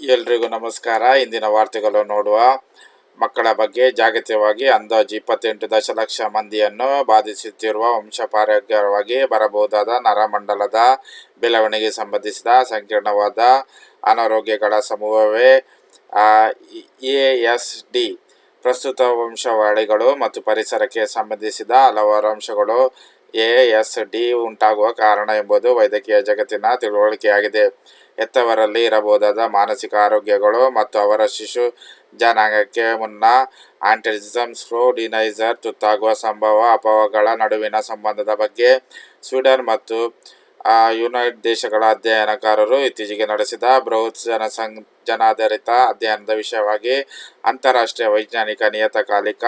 ಎಲ್ರಿಗೂ ನಮಸ್ಕಾರ. ಇಂದಿನ ವಾರ್ತೆಗಳು ನೋಡುವ ಮಕ್ಕಳ ಬಗ್ಗೆ ಜಾಗತಿಕವಾಗಿ ಅಂದಾಜು ಇಪ್ಪತ್ತೆಂಟು ದಶಲಕ್ಷ ಮಂದಿಯನ್ನು ಬಾಧಿಸುತ್ತಿರುವ ವಂಶಪಾರೋಗ್ಯವಾಗಿ ಬರಬಹುದಾದ ನರಮಂಡಲದ ಬೆಳವಣಿಗೆ ಸಂಬಂಧಿಸಿದ ಸಂಕೀರ್ಣವಾದ ಅನಾರೋಗ್ಯಗಳ ಸಮೂಹವೇ ಎ ಎಸ್ ಡಿ ಪ್ರಸ್ತುತ ವಂಶವಾಳಿಗಳು ಮತ್ತು ಪರಿಸರಕ್ಕೆ ಸಂಬಂಧಿಸಿದ ಹಲವಾರು ಅಂಶಗಳು ಎ ಎಸ್ ಡಿ ಉಂಟಾಗುವ ಕಾರಣ ಎಂಬುದು ವೈದ್ಯಕೀಯ ಜಗತ್ತಿನ ತಿಳುವಳಿಕೆಯಾಗಿದೆ. ಹೆತ್ತವರಲ್ಲಿ ಇರಬಹುದಾದ ಮಾನಸಿಕ ಆರೋಗ್ಯಗಳು ಮತ್ತು ಅವರ ಶಿಶು ಜನಾಂಗಕ್ಕೆ ಮುನ್ನ ಆಂಟಿಸಮ್ ಸ್ಕ್ರೋಡಿನೈಸರ್ ತುತ್ತಾಗುವ ಸಂಭವ, ಅಪವಗಳ ನಡುವಿನ ಸಂಬಂಧದ ಬಗ್ಗೆ ಸ್ವೀಡನ್ ಮತ್ತು ಯುನೈಟೆಡ್ ದೇಶಗಳ ಅಧ್ಯಯನಕಾರರು ಇತ್ತೀಚೆಗೆ ನಡೆಸಿದ ಬೃಹತ್ ಜನಸಂಘ ಜನಾಧಾರಿತ ಅಧ್ಯಯನದ ವಿಷಯವಾಗಿ ಅಂತಾರಾಷ್ಟ್ರೀಯ ವೈಜ್ಞಾನಿಕ ನಿಯತಕಾಲಿಕ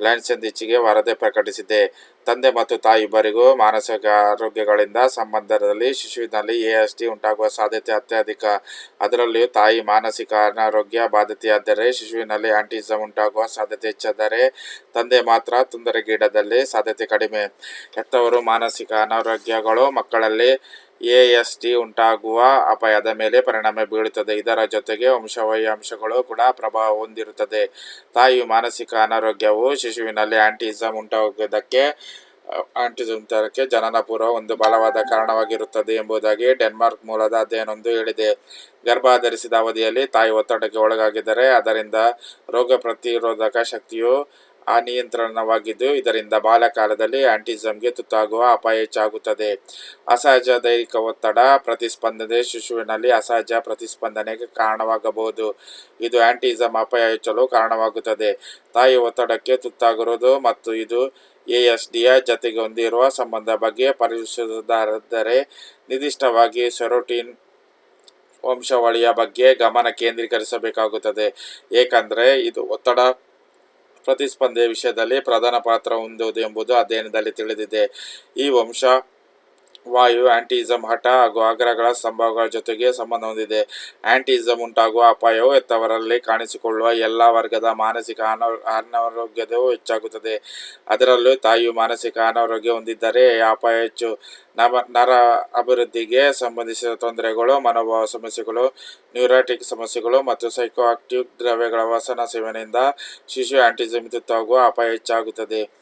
ಲ್ಯಾನ್ಸೆಂದಿಚ್ಚಿಗೆ ವರದಿ ಪ್ರಕಟಿಸಿದೆ. ತಂದೆ ಮತ್ತು ತಾಯಿ ಇಬ್ಬರಿಗೂ ಮಾನಸಿಕ ಆರೋಗ್ಯಗಳಿಂದ ಸಂಬಂಧದಲ್ಲಿ ಶಿಶುವಿನಲ್ಲಿ ಎ ಎಸ್ ಟಿ ಉಂಟಾಗುವ ಸಾಧ್ಯತೆ ಅತ್ಯಧಿಕ. ಅದರಲ್ಲಿಯೂ ತಾಯಿ ಮಾನಸಿಕ ಅನಾರೋಗ್ಯ ಬಾಧಿತೆಯಾದರೆ ಶಿಶುವಿನಲ್ಲಿ ಆಂಟಿಸಮ್ ಉಂಟಾಗುವ ಸಾಧ್ಯತೆ ಹೆಚ್ಚಾದರೆ ತಂದೆ ಮಾತ್ರ ತೊಂದರೆಗೀಡದಲ್ಲಿ ಸಾಧ್ಯತೆ ಕಡಿಮೆ. ಹೆತ್ತವರು ಮಾನಸಿಕ ಅನಾರೋಗ್ಯಗಳು ಮಕ್ಕಳಲ್ಲಿ ಎ ಎಸ್ ಟಿ ಉಂಟಾಗುವ ಅಪಾಯದ ಮೇಲೆ ಪರಿಣಾಮ ಬೀಳುತ್ತದೆ ಇದರ ಜೊತೆಗೆ ವಂಶವಾಹಿ ಅಂಶಗಳು ಕೂಡ ಪ್ರಭಾವ ಹೊಂದಿರುತ್ತದೆ. ತಾಯಿಯು ಮಾನಸಿಕ ಅನಾರೋಗ್ಯವು ಶಿಶುವಿನಲ್ಲಿ ಆಂಟಿಸಮ್ ಉಂಟಾಗುವುದಕ್ಕೆ, ಆಂಟಿಸಮ್ ತರಕ್ಕೆ ಜನನ ಪೂರ್ವ ಒಂದು ಬಲವಾದ ಕಾರಣವಾಗಿರುತ್ತದೆ ಎಂಬುದಾಗಿ ಡೆನ್ಮಾರ್ಕ್ ಮೂಲದ ಅಧ್ಯಯನವೊಂದು ಹೇಳಿದೆ. ಗರ್ಭ ಧರಿಸಿದ ಅವಧಿಯಲ್ಲಿ ತಾಯಿ ಒತ್ತಡಕ್ಕೆ ಒಳಗಾಗಿದ್ದರೆ, ಅದರಿಂದ ರೋಗ ಪ್ರತಿರೋಧಕ ಶಕ್ತಿಯು ಅನಿಯಂತ್ರಣವಾಗಿದ್ದು, ಇದರಿಂದ ಬಾಲಕಾಲದಲ್ಲಿ ಆಂಟಿಸಮ್ಗೆ ತುತ್ತಾಗುವ ಅಪಾಯ ಹೆಚ್ಚಾಗುತ್ತದೆ. ಅಸಹಜ ದೈಹಿಕ ಒತ್ತಡ, ಪ್ರತಿಸ್ಪಂದನೆ, ಶಿಶುವಿನಲ್ಲಿ ಅಸಹಜ ಪ್ರತಿಸ್ಪಂದನೆಗೆ ಕಾರಣವಾಗಬಹುದು. ಇದು ಆಂಟಿಸಮ್ ಅಪಾಯ ಹೆಚ್ಚಲು ಕಾರಣವಾಗುತ್ತದೆ. ತಾಯಿ ಒತ್ತಡಕ್ಕೆ ತುತ್ತಾಗಿರುವುದು ಮತ್ತು ಇದು ಎ ಎಸ್ ಡಿಯ ಜತೆಗೆ ಹೊಂದಿರುವ ಸಂಬಂಧ ಬಗ್ಗೆ ಪರಿಶೀಲಿಸುವುದಾದರೆ ನಿರ್ದಿಷ್ಟವಾಗಿ ಸೆರೋಟಿನ್ ವಂಶಾವಳಿಯ ಬಗ್ಗೆ ಗಮನ ಕೇಂದ್ರೀಕರಿಸಬೇಕಾಗುತ್ತದೆ. ಏಕೆಂದರೆ ಇದು ಒತ್ತಡ ಪ್ರತಿಸ್ಪಂದನೆಯ ವಿಷಯದಲ್ಲಿ ಪ್ರಧಾನ ಪಾತ್ರ ಹೊಂದುವುದು ಎಂಬುದು ಅಧ್ಯಯನದಲ್ಲಿ ತಿಳಿದಿದೆ. ಈ ವಂಶ ವಾಯು ಆಂಟಿಸಮ್ ಹಠ ಹಾಗೂ ಆಗ್ರಹಗಳ ಸಂಭವಗಳ ಜೊತೆಗೆ ಸಂಬಂಧ ಹೊಂದಿದೆ. ಆಂಟಿಸಮ್ ಉಂಟಾಗುವ ಅಪಾಯವು ಹೆತ್ತವರಲ್ಲಿ ಕಾಣಿಸಿಕೊಳ್ಳುವ ಎಲ್ಲ ವರ್ಗದ ಮಾನಸಿಕ ಅನಾರೋಗ್ಯದವು ಅನಾರೋಗ್ಯದೂ ಹೆಚ್ಚಾಗುತ್ತದೆ. ಅದರಲ್ಲೂ ತಾಯಿಯು ಮಾನಸಿಕ ಅನಾರೋಗ್ಯ ಹೊಂದಿದ್ದರೆ ಅಪಾಯ ಹೆಚ್ಚು. ನವ ನರ ಅಭಿವೃದ್ಧಿಗೆ ಸಂಬಂಧಿಸಿದ ತೊಂದರೆಗಳು, ಮನೋಭಾವ ಸಮಸ್ಯೆಗಳು, ನ್ಯೂರಾಟಿಕ್ ಸಮಸ್ಯೆಗಳು ಮತ್ತು ಸೈಕೋ ಆಕ್ಟಿವ್ ದ್ರವ್ಯಗಳ ವಸನ ಸೇವನೆಯಿಂದ ಶಿಶು ಆಂಟಿಸಮ್ ತುತ್ತಾಗುವ ಅಪಾಯ ಹೆಚ್ಚಾಗುತ್ತದೆ.